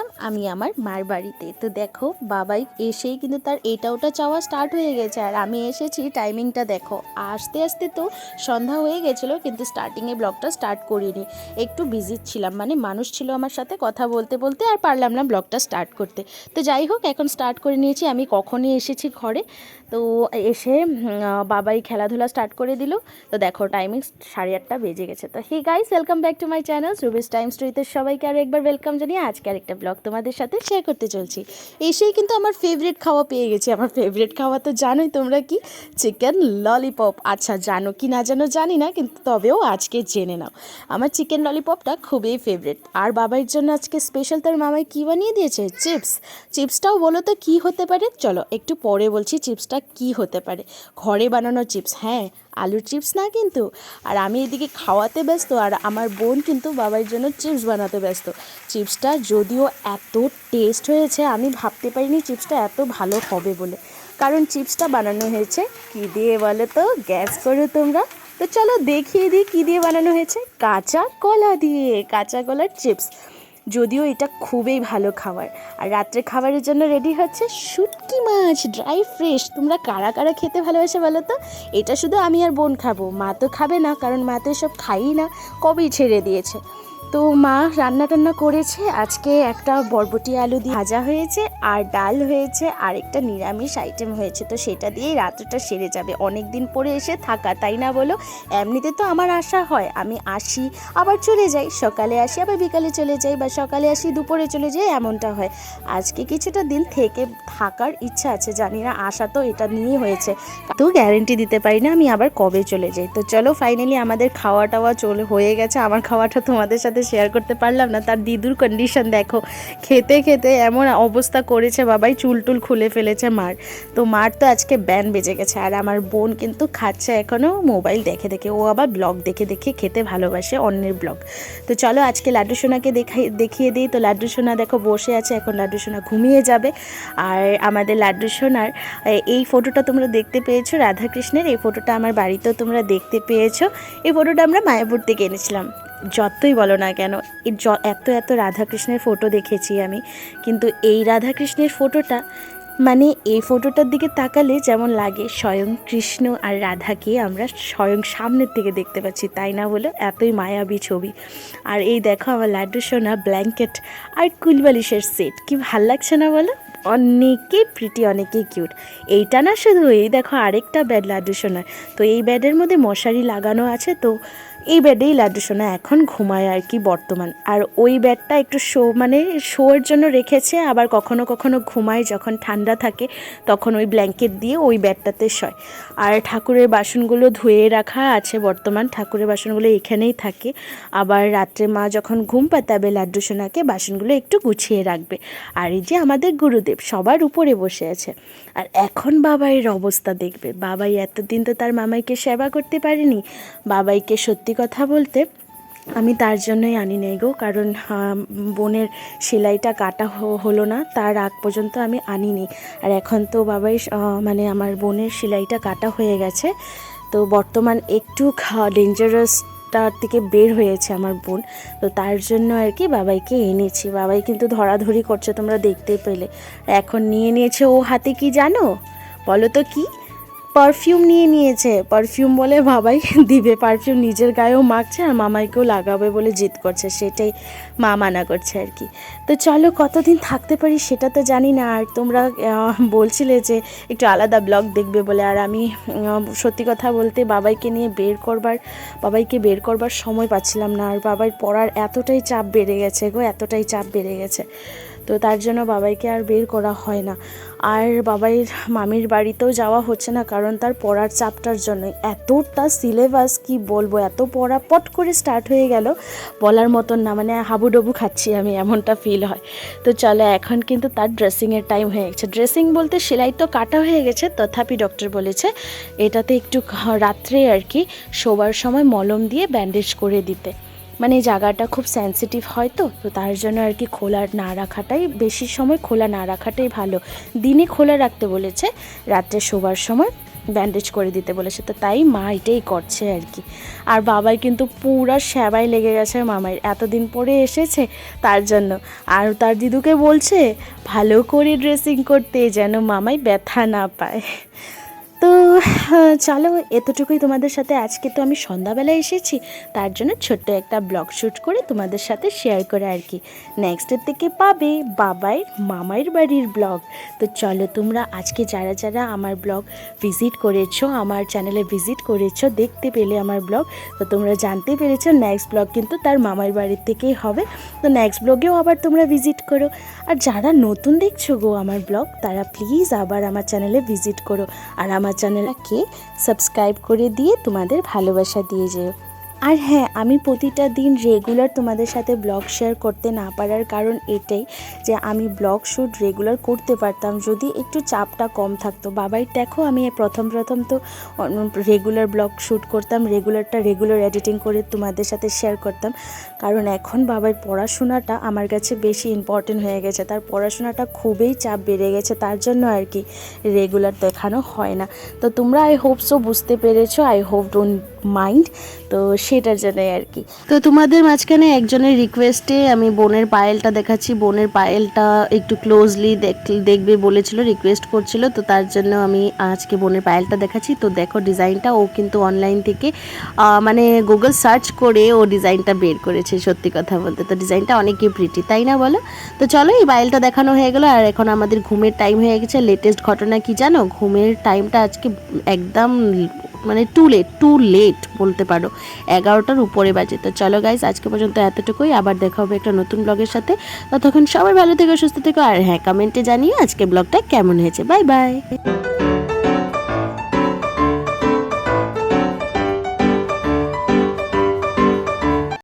আসলাম আমি আমার মার বাড়িতে। তো দেখো, বাবাই এসেই কিন্তু তার এটা ওটা চাওয়া স্টার্ট হয়ে গেছে। আর আমি এসেছি টাইমিংটা দেখো। আস্তে আস্তে তো সন্ধ্যা হয়ে গেছিল, কিন্তু স্টার্টিংয়ে ব্লগটা স্টার্ট করিনি। একটু বিজি ছিলাম মানে মানুষ ছিল আমার সাথে কথা বলতে বলতে আর পারলাম না ব্লগটা স্টার্ট করতে। তো যাই হোক, এখন স্টার্ট করে নিয়েছি। আমি কখনই এসেছি ঘরে। তো এসে বাবাই খেলাধুলা স্টার্ট করে দিল। তো দেখো টাইমিং সাড়ে আটটা বেজে গেছে। তো hey guys welcome back to my channel Rubi's time স্টোরিতে সবাইকে আরও একবার ওয়েলকাম জানিয়ে আজকে আরেকটা ব্লগ তোমাদের সাথে শেয়ার করতে চলছি। এসেই কিন্তু আমার ফেভারিট খাওয়া পেয়ে গেছি। আমার ফেভারিট খাওয়া তো জানোই তোমরা কি? চিকেন ললিপপ আচ্ছা জানো কি না জানো জানি না, কিন্তু তবেও আজকে জেনে নাও। আমার চিকেন ললিপপটা খুবই ফেভারিট আর বাবার জন্য আজকে স্পেশাল তার মামাই কী বানিয়ে দিয়েছে? চিপস চিপসটাও বলো তো কী হতে পারে? চলো একটু পরে বলছি চিপসটা কী হতে পারে। ঘরে বানানো চিপস হ্যাঁ। আলুর চিপস না কিন্তু, আর আমি এদিকে খাওয়াতে ব্যস্ত, আর আমার বোন কিন্তু বাবার জন্য চিপস বানাতে ব্যস্ত। চিপসটা যদিও এত টেস্ট হয়েছে, আমি ভাবতে পারিনি চিপসটা এত ভালো হবে বলে। কারণ চিপসটা বানানো হয়েছে, কী দিয়ে বলো তো? গ্যাস করো তোমরা। তো চলো দেখিয়ে দিই কী দিয়ে বানানো হয়েছে। কাঁচা কলা দিয়ে, কাঁচা কলার চিপস যদিও এটা খুবই ভালো খাবার। আর রাত্রে খাবারের জন্য রেডি হচ্ছে শুটকি মাছ ড্রাই ফ্রেশ তোমরা কারা কারা খেতে ভালোবাসে বলো তো? এটা শুধু আমি আর বোন খাব। মা তো খাবে না, কারণ মা তো এসব খাই না। কবেই ছেড়ে দিয়েছে? তো মা রান্না টান্না করেছে। আজকে একটা বরবটি আলু দিয়ে ভাজা হয়েছে, আর ডাল হয়েছে, আর একটা নিরামিষ আইটেম হয়েছে। তো সেটা দিয়েই রাত্রটা সেরে যাবে। অনেক দিন পরে এসে থাকা, তাই না বলো? এমনিতে তো আমার আশা হয়, আমি আসি, আবার চলে যাই। সকালে আসি, আবার বিকালে চলে যাই, বা সকালে আসি, দুপুরে চলে যাই, এমনটা হয়। আজকে কিছুটা দিন থেকে থাকার ইচ্ছা আছে, জানি না, আশা তো এটা নিয়েই হয়েছে। তো গ্যারেন্টি দিতে পারি না, আমি আবার কবে চলে যাই। তো চলো ফাইনালি আমাদের খাওয়া টাওয়া চলে, হয়ে গেছে। আমার খাওয়াটা তোমাদের সাথে শেয়ার করতে পারলাম না। তার দিদুর কন্ডিশন দেখো, খেতে খেতে এমন অবস্থা করেছে বাবাই, চুল টুল খুলে ফেলেছে মার। তো মার তো আজকে ব্যান বেজে গেছে। আর আমার বোন কিন্তু খাচ্ছে এখনও মোবাইল দেখে দেখে। ও আবার ব্লগ দেখে দেখে খেতে ভালোবাসে অন্যের ব্লগ তো চলো আজকে লাড্ডু সোনাকে দেখাই, দেখিয়ে দিই। তো লাড্ডু সোনা দেখো বসে আছে, এখন লাড্ডু সোনা ঘুমিয়ে যাবে। আর আমাদের লাড্ডু সোনার এই ফটোটা তোমরা দেখতে পেয়েছ রাধাকৃষ্ণের। এই ফটোটা আমার বাড়িতেও তোমরা দেখতে পেয়েছ। এই ফটোটা আমরা মায়াপুর থেকে এনেছিলাম। যতই বলো না কেন এত এত রাধাকৃষ্ণের ফটো দেখেছি আমি। কিন্তু এই রাধাকৃষ্ণের ফটোটা মানে এই ফটোটার দিকে তাকালে যেমন লাগে, স্বয়ং কৃষ্ণ আর রাধাকে আমরা স্বয়ং সামনের থেকে দেখতে পাচ্ছি, তাই না বলে? এতই মায়াবী ছবি। আর এই দেখো আমার লাড্ডু সোনা ব্ল্যাঙ্কেট আর কুলবালিশের সেট কি ভালো লাগছে না বলো? অনেকেই প্রিটি অনেকেই কিউট এইটা না শুধু, এই দেখো আরেকটা ব্যাড লাড্ডু সোনা তো এই ব্যাডের মধ্যে মশারি লাগানো আছে, তো এই বেডেই লাড্ডু সোনা এখন ঘুমায় আর কি বর্তমান। আর ওই বেডটা একটু শো মানে শোয়ের জন্য রেখেছে, আবার কখনো কখনো ঘুমায় যখন ঠান্ডা থাকে, তখন ওই ব্ল্যাঙ্কেট দিয়ে ওই বেডটাতে শয়। আর ঠাকুরের বাসনগুলো ধুয়ে রাখা আছে বর্তমান, ঠাকুরের বাসনগুলো এখানেই থাকে। আবার রাত্রে মা যখন ঘুম পাতাবে লাড্ডু সোনাকে, বাসনগুলো একটু গুছিয়ে রাখবে। আর এই যে আমাদের গুরুদেব সবার উপরে বসে আছে। আর এখন বাবাইয়ের অবস্থা দেখবে। বাবাই এতদিন তো তার মামাইকে সেবা করতে পারেনি। বাবাইকে সত্যি কথা বলতে, আমি তার জন্যই আনি নাই গো। কারণ বোনের সেলাইটা কাটা হলো না, তার আগ পর্যন্ত আমি আনিনি। আর এখন তো বাবাই মানে আমার বোনের সেলাইটা কাটা হয়ে গেছে। তো বর্তমান একটু ডেঞ্জারাসটার থেকে বের হয়েছে আমার বোন। তো তার জন্য আর কি বাবাইকে এনেছি। বাবাই কিন্তু ধরাধরি করছে তোমরা দেখতেই পেলে। এখন নিয়ে নিয়েছে ও হাতে কি জানো? বলো তো কি? পারফিউম নিয়ে নিয়েছে। পারফিউম বলে বাবাই দিবে। পারফিউম নিজের গায়েও মাখছে আর মামাইকেও লাগাবে বলে জিদ করছে। সেটাই মা মানা করছে আর কি। তো চলো কতদিন থাকতে পারি সেটা তো জানি না। আর তোমরা বলছিলে যে একটু আলাদা ব্লগ দেখবে বলে। আর আমি সত্যি কথা বলতে বাবাইকে নিয়ে বের করবার, বাবাইকে বের করবার সময় পাচ্ছিলাম না। আর বাবাই পড়ার এতটাই চাপ বেড়ে গেছে গো, এতটাই চাপ বেড়ে গেছে। তো তার জন্য বাবাইকে আর বের করা হয় না। আর বাবাইয়ের মামির বাড়িতেও যাওয়া হচ্ছে না কারণ তার পড়ার চাপটার জন্য। এতটা সিলেবাস কি বলব, এত পড়া পট করে স্টার্ট হয়ে গেল। বলার মতন না মানে হাবুডুবু খাচ্ছি আমি, এমনটা ফিল হয়। তো চলো, এখন কিন্তু তার ড্রেসিংয়ের টাইম হয়ে গেছে। ড্রেসিং বলতে সেলাই তো কাটা হয়ে গেছে, তথাপি ডক্টর বলেছে। এটাতে একটু রাত্রে আর কি শোবার সময় মলম দিয়ে ব্যান্ডেজ করে দিতে। মানে জায়গাটা খুব সেন্সিটিভ হয় তো তো তার জন্য আর কি খোলা না রাখাটাই, বেশি সময় খোলা না রাখাটাই ভালো। দিনে খোলা রাখতে বলেছে, রাত্রে শোবার সময় ব্যান্ডেজ করে দিতে বলেছে, তো তাই মা এটাই করছে আর কি। আর বাবাই কিন্তু পুরা সেবাই লেগে গেছে মামাই এতদিন পরে এসেছে তার জন্য। আর তার দিদুকে বলছে, ভালো করে ড্রেসিং করতে যেন মামাই ব্যথা না পায়। তো, চলো এতটুকুই তোমাদের সাথে। আজকে তো আমি সন্ধ্যাবেলা এসেছি, তার জন্য ছোট্ট একটা ব্লগ শ্যুট করে তোমাদের সাথে শেয়ার করে আর কি। নেক্সটের থেকে পাবে বাবাইয়ের মামাইয়ের বাড়ির ব্লগ। তো চলো তোমরা আজকে যারা যারা আমার ব্লগ ভিজিট করেছ, আমার চ্যানেলে ভিজিট করেছ, দেখতে পেলে আমার ব্লগ, তো তোমরা জানতে পেরেছ নেক্সট ব্লগ কিন্তু তার মামার বাড়ির থেকেই হবে। তো নেক্সট ব্লগেও আবার তোমরা ভিজিট করো। আর যারা নতুন দেখছ গো আমার ব্লগ, তারা প্লিজ আবার আমার চ্যানেলে ভিজিট করো। আর আমার চ্যানেলকে সাবস্ক্রাইব করে দিয়ে তোমাদের ভালোবাসা দিয়ে যেও। আর হ্যাঁ আমি প্রতিটা দিন রেগুলার তোমাদের সাথে ব্লগ শেয়ার করতে না পারার কারণ এটাই যে আমি ব্লগ শ্যুট রেগুলার করতে পারতাম। যদি একটু চাপটা কম থাকতো। বাবাই, দেখো আমি প্রথম প্রথম তো রেগুলার ব্লগ শ্যুট করতাম রেগুলারটা রেগুলার এডিটিং করে তোমাদের সাথে শেয়ার করতাম। কারণ এখন বাবার পড়াশোনাটা আমার কাছে বেশি ইম্পর্টেন্ট হয়ে গেছে। তার পড়াশোনাটা খুবই চাপ বেড়ে গেছে। তার জন্য আর কি রেগুলার দেখানো হয় না। তো তোমরা আই হোপ সো বুঝতে পেরেছ। আই হোপ ডোন্ট মাইন্ড তো সেটার জন্যই আর কি। তো তোমাদের মাঝখানে একজনের রিকোয়েস্টে আমি বোনের পায়েলটা দেখাচ্ছি। বোনের পায়েলটা একটু ক্লোজলি দেখবে বলেছিল রিকোয়েস্ট করছিল, তো তার জন্য আমি আজকে বোনের পায়েলটা দেখাচ্ছি। তো দেখো ডিজাইনটা ও কিন্তু অনলাইন থেকে মানে গুগল সার্চ করে ও ডিজাইনটা বের করেছে, সত্যি কথা বলতে। তো ডিজাইনটা অনেকই প্রিটি তাই না বলো? তো চলো এই পায়েলটা দেখানো হয়ে গেলো, আর এখন আমাদের ঘুমের টাইম হয়ে গেছে। লেটেস্ট ঘটনা কি জানো? ঘুমের টাইমটা আজকে একদম মানে টু লেট টু লেট বলতে পারো। এগারোটার উপরে বাজে। তো চলো গাইজ আজকে পর্যন্ত এতটুকুই। আবার দেখা হবে একটা নতুন ব্লগের সাথে। ততক্ষণ সবাই ভালো থেকো, সুস্থ থেকো। আর হ্যাঁ কমেন্টে জানিয়ে আজকে ব্লগটা কেমন হয়েছে। Bye bye